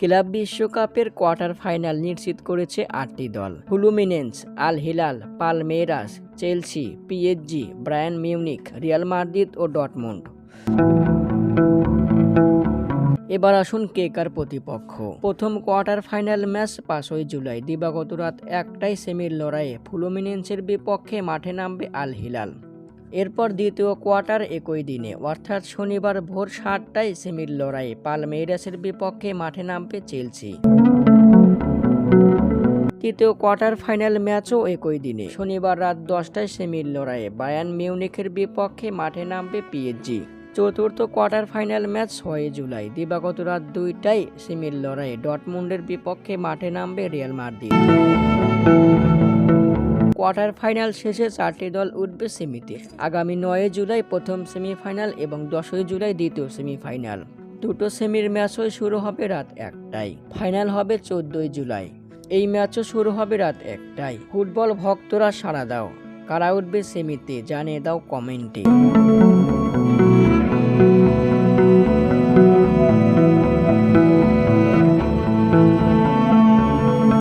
Club বিশ্বকাপের quarter final নিশ্চিত করেছে আটটি দল। Fluminense Al Hilal Palmeiras Chelsea, PSG, Bayern Munich Real Madrid ও ডটমুন্ড এবার আসুন কে কার প্রতিপক্ষ। প্রথম কোয়ার্টার ফাইনাল ম্যাচ পাঁচই জুলাই, দিবাগত রাত একটাই সেমির লড়াইয়ে ফুলুমিনেন্সের বিপক্ষে মাঠে নামবে আল হিলাল এরপর দ্বিতীয় কোয়ার্টার একই দিনে, অর্থাৎ শনিবার ভোর সাতটায় সেমির লড়াইয়ে পালমেইরাসের বিপক্ষে মাঠে নামবে চেলসি। তৃতীয় কোয়ার্টার ফাইনাল ম্যাচও একই দিনে, শনিবার রাত দশটায় সেমির লড়াইয়ে বায়ান মিউনিখের বিপক্ষে মাঠে নামবে পিএসজি চতুর্থ কোয়ার্টার ফাইনাল ম্যাচ ছয় জুলাই, দিবাগত রাত দুইটায় সেমির লড়াইয়ে ডটমুন্ডের বিপক্ষে মাঠে নামবে রিয়াল মাদ্রিদ। কোয়ার্টার ফাইনাল শেষে চারটি দল উঠবে সেমিতে। আগামী নয় জুলাই প্রথম সেমিফাইনাল এবং দশই জুলাই দ্বিতীয় সেমিফাইনাল। দুটো সেমির ম্যাচও শুরু হবে রাত একটাই ফাইনাল হবে চোদ্দই জুলাই। এই ম্যাচও শুরু হবে রাত একটাই ফুটবল ভক্তরা সাড়া দাও। কারা উঠবে সেমিতে জানিয়ে দাও কমেন্টে।